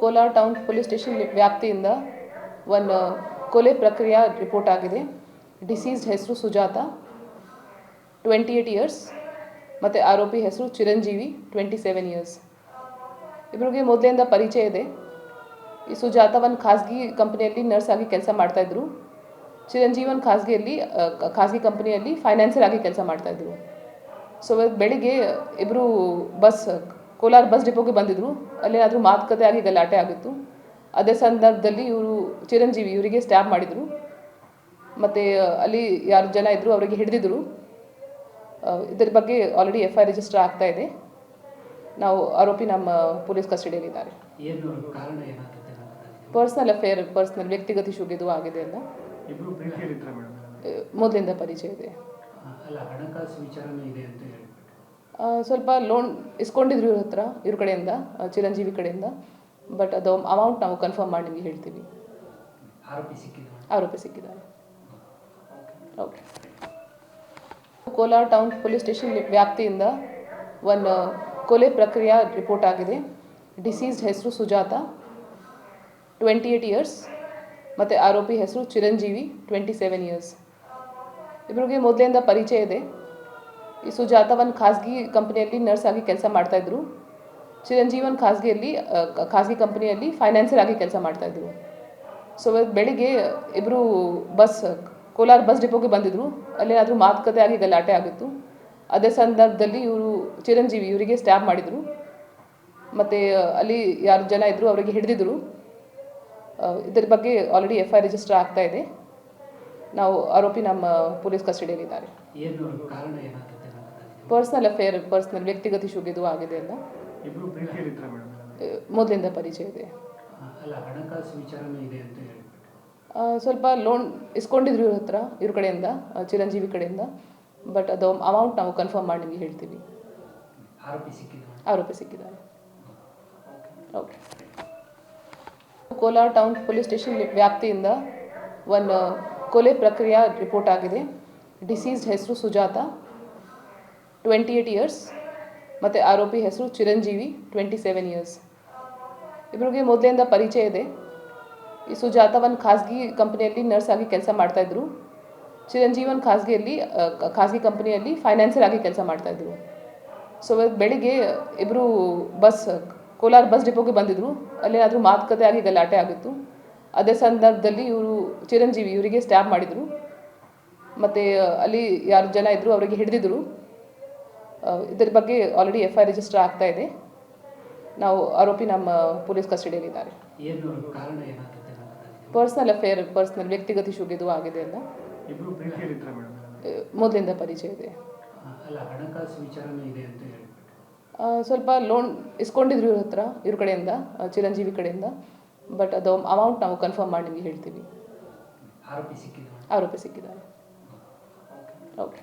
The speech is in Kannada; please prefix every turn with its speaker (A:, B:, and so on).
A: ಕೋಲಾರ ಟೌನ್ ಪೊಲೀಸ್ ಸ್ಟೇಷನ್ ವ್ಯಾಪ್ತಿಯಿಂದ ಒಂದು ಕೊಲೆ ಪ್ರಕ್ರಿಯೆ ರಿಪೋರ್ಟ್ ಆಗಿದೆ. ಡಿಸೀಸ್ಡ್ ಹೆಸರು ಸುಜಾತ ಟ್ವೆಂಟಿ ಏಯ್ಟ್ ಇಯರ್ಸ್ ಮತ್ತು ಆರೋಪಿ ಹೆಸರು ಚಿರಂಜೀವಿ ಟ್ವೆಂಟಿ ಸೆವೆನ್ ಇಯರ್ಸ್ ಇಬ್ಬರಿಗೆ ಮೊದಲಿಂದ ಪರಿಚಯ ಇದೆ. ಈ ಸುಜಾತ ಒಂದು ಖಾಸಗಿ ಕಂಪ್ನಿಯಲ್ಲಿ ನರ್ಸ್ ಆಗಿ ಕೆಲಸ ಮಾಡ್ತಾಯಿದ್ರು ಚಿರಂಜೀವಿ ಒಂದು ಖಾಸಗಿಯಲ್ಲಿ ಖಾಸಗಿ ಕಂಪ್ನಿಯಲ್ಲಿ ಫೈನಾನ್ಸರ್ ಆಗಿ ಕೆಲಸ ಮಾಡ್ತಾಯಿದ್ರು ಸೊ ಬೆಳಿಗ್ಗೆ ಇಬ್ಬರು ಬಸ್ ಕೋಲಾರ ಬಸ್ ಡಿಪೋಗೆ ಬಂದಿದ್ರು. ಅಲ್ಲೇನಾದರೂ ಮಾತುಕತೆ ಆಗಿ ಗಲಾಟೆ ಆಗಿತ್ತು. ಅದೇ ಸಂದರ್ಭದಲ್ಲಿ ಇವರು ಚಿರಂಜೀವಿ ಇವರಿಗೆ ಸ್ಟ್ಯಾಬ್ ಮಾಡಿದರು. ಮತ್ತು ಅಲ್ಲಿ ಯಾರು ಜನ ಇದ್ದರು ಅವರಿಗೆ ಹಿಡಿದಿದ್ರು. ಇದರ ಬಗ್ಗೆ ಆಲ್ರೆಡಿ ಎಫ್ ಐ ರಿಜಿಸ್ಟರ್ ಆಗ್ತಾ ಇದೆ. ನಾವು ಆರೋಪಿ ನಮ್ಮ ಪೊಲೀಸ್ ಕಸ್ಟಡಿಯಲ್ಲಿದ್ದಾರೆ. ಪರ್ಸ್ನಲ್ ಅಫೇರ್ ಪರ್ಸ್ನಲ್ ವ್ಯಕ್ತಿಗತ ಶುಗ್ ಇದು ಆಗಿದೆ ಅಲ್ಲ ಮೊದಲಿಂದ ಪರಿಚಯ ಇದೆ. ಸ್ವಲ್ಪ ಲೋನ್ ಇಸ್ಕೊಂಡಿದ್ರು ಇವ್ರ ಹತ್ರ ಇವ್ರ ಕಡೆಯಿಂದ ಚಿರಂಜೀವಿ ಕಡೆಯಿಂದ. ಬಟ್ ಅದು ಅಮೌಂಟ್ ನಾವು ಕನ್ಫರ್ಮ್ ಮಾಡಿ ನಿಮಗೆ ಹೇಳ್ತೀವಿ
B: ಆರೋಪಿ
A: ಸಿಕ್ಕಿದ್ದಾರೆ okay Kolar town police station ವ್ಯಾಪ್ತಿಯಿಂದ ಒಂದು ಕೊಲೆ ಪ್ರಕ್ರಿಯೆ ರಿಪೋರ್ಟ್ ಆಗಿದೆ. ಡಿಸೀಸ್ಡ್ ಹೆಸರು ಸುಜಾತ ಟ್ವೆಂಟಿ ಏಯ್ಟ್ ಇಯರ್ಸ್ ಮತ್ತು ಆರೋಪಿ ಹೆಸರು ಚಿರಂಜೀವಿ ಟ್ವೆಂಟಿ ಸೆವೆನ್ ಇಯರ್ಸ್ ಇಬ್ಬರಿಗೆ ಮೊದಲಿಂದ ಪರಿಚಯ ಇದೆ. ಈ ಸುಜಾತ ಒಂದು ಖಾಸಗಿ ಕಂಪ್ನಿಯಲ್ಲಿ ನರ್ಸ್ ಆಗಿ ಕೆಲಸ ಮಾಡ್ತಾಯಿದ್ರು ಚಿರಂಜೀವಿ ಒಂದು ಖಾಸಗಿಯಲ್ಲಿ ಖಾಸಗಿ ಕಂಪ್ನಿಯಲ್ಲಿ ಫೈನಾನ್ಸರ್ ಆಗಿ ಕೆಲಸ ಮಾಡ್ತಾಯಿದ್ರು ಸೊ ಬೆಳಿಗ್ಗೆ ಇಬ್ಬರು ಬಸ್, ಕೋಲಾರ ಬಸ್ ಡಿಪೋಗೆ ಬಂದಿದ್ರು. ಅಲ್ಲೇನಾದರೂ ಮಾತುಕತೆ ಆಗಿ ಗಲಾಟೆ ಆಗಿತ್ತು. ಅದೇ ಸಂದರ್ಭದಲ್ಲಿ ಇವರು ಚಿರಂಜೀವಿ ಇವರಿಗೆ ಸ್ಟ್ಯಾಬ್ ಮಾಡಿದರು. ಮತ್ತು, ಅಲ್ಲಿ ಯಾರು ಜನ ಇದ್ದರು ಅವರಿಗೆ ಹಿಡಿದಿದ್ರು. ಇದರ ಬಗ್ಗೆ ಆಲ್ರೆಡಿ ಎಫ್ ಐ ರಿಜಿಸ್ಟರ್ ಆಗ್ತಾ ಇದೆ. ನಾವು ಆರೋಪಿ ನಮ್ಮ ಪೊಲೀಸ್ ಕಸ್ಟಡಿಯಲ್ಲಿದ್ದಾರೆ. ಪರ್ಸ್ನಲ್ ಅಫೇರ್ ಪರ್ಸ್ನಲ್ ವ್ಯಕ್ತಿಗತ ಇಶ್ಯೂಗೆ ಇದು ಆಗಿದೆ ಅಲ್ಲ ಮೊದಲಿಂದ ಪರಿಚಯ ಇದೆ. ಸ್ವಲ್ಪ ಲೋನ್ ಇಸ್ಕೊಂಡಿದ್ರು ಇವ್ರ ಹತ್ರ ಇವ್ರ ಕಡೆಯಿಂದ ಚಿರಂಜೀವಿ ಕಡೆಯಿಂದ. ಬಟ್ ಅದು ಅಮೌಂಟ್ ನಾವು ಕನ್ಫರ್ಮ್ ಮಾಡಿ ನಿಮಗೆ ಹೇಳ್ತೀವಿ
B: ಆರೋಪಿ
A: ಸಿಕ್ಕಿದ್ದಾರೆ okay Kolar town police station ವ್ಯಾಪ್ತಿಯಿಂದ ಒಂದು ಕೊಲೆ ಪ್ರಕ್ರಿಯೆ ರಿಪೋರ್ಟ್ ಆಗಿದೆ. ಡಿಸೀಸ್ಡ್ ಹೆಸರು ಸುಜಾತ. ಟ್ವೆಂಟಿ ಏಯ್ಟ್ ಇಯರ್ಸ್ ಮತ್ತು ಆರೋಪಿ ಹೆಸರು ಚಿರಂಜೀವಿ ಟ್ವೆಂಟಿ ಸೆವೆನ್ ಇಯರ್ಸ್ ಇಬ್ಬರಿಗೆ ಮೊದಲಿಂದ ಪರಿಚಯ ಇದೆ. ಈ ಸುಜಾತ ಒಂದು ಖಾಸಗಿ ಕಂಪ್ನಿಯಲ್ಲಿ ನರ್ಸ್ ಆಗಿ ಕೆಲಸ ಮಾಡ್ತಾಯಿದ್ರು ಚಿರಂಜೀವನ್ ಖಾಸಗಿಯಲ್ಲಿ ಖಾಸಗಿ ಕಂಪ್ನಿಯಲ್ಲಿ ಫೈನಾನ್ಸರ್ ಆಗಿ ಕೆಲಸ ಮಾಡ್ತಾಯಿದ್ರು ಸೊ ಬೆಳಿಗ್ಗೆ ಇಬ್ಬರು ಬಸ್, ಕೋಲಾರ ಬಸ್ ಡಿಪೋಗೆ ಬಂದಿದ್ರು. ಅಲ್ಲೇನಾದರೂ ಮಾತುಕತೆ ಆಗಿ ಗಲಾಟೆ ಆಗಿತ್ತು. ಅದೇ ಸಂದರ್ಭದಲ್ಲಿ ಇವರು ಚಿರಂಜೀವಿ ಇವರಿಗೆ ಸ್ಟ್ಯಾಬ್ ಮಾಡಿದರು. ಮತ್ತು ಅಲ್ಲಿ ಯಾರು ಜನ ಇದ್ದರು ಅವರಿಗೆ ಹಿಡಿದಿದ್ರು. ಇದರ ಬಗ್ಗೆ ಆಲ್ರೆಡಿ ಎಫ್ ಐ ರಿಜಿಸ್ಟರ್ ಆಗ್ತಾ ಇದೆ. ನಾವು ಆರೋಪಿ ನಮ್ಮ ಪೊಲೀಸ್ ಕಸ್ಟಡಿಯಲ್ಲಿದ್ದಾರೆ.
B: ಅಂತ ಗೊತ್ತಾಗಿದೆ.
A: ಪರ್ಸ್ನಲ್ ಅಫೇರ್ ಪರ್ಸ್ನಲ್ ವ್ಯಕ್ತಿಗತ ಇಶ್ಯೂಗೆ ಇದು ಆಗಿದೆ ಅಲ್ಲ ಮೊದಲಿಂದ ಪರಿಚಯ ಇದೆ. ಸ್ವಲ್ಪ ಲೋನ್ ಇಸ್ಕೊಂಡಿದ್ರು ಇವ್ರ ಹತ್ರ ಇವ್ರ ಕಡೆಯಿಂದ ಚಿರಂಜೀವಿ ಕಡೆಯಿಂದ. ಬಟ್ ಅದು ಅಮೌಂಟ್ ನಾವು ಕನ್ಫರ್ಮ್ ಮಾಡಿ ನಿಮಗೆ ಹೇಳ್ತೀವಿ. ಆರೋಪಿ ಸಿಕ್ಕಿದ್ದಾರೆ ಓಕೆ.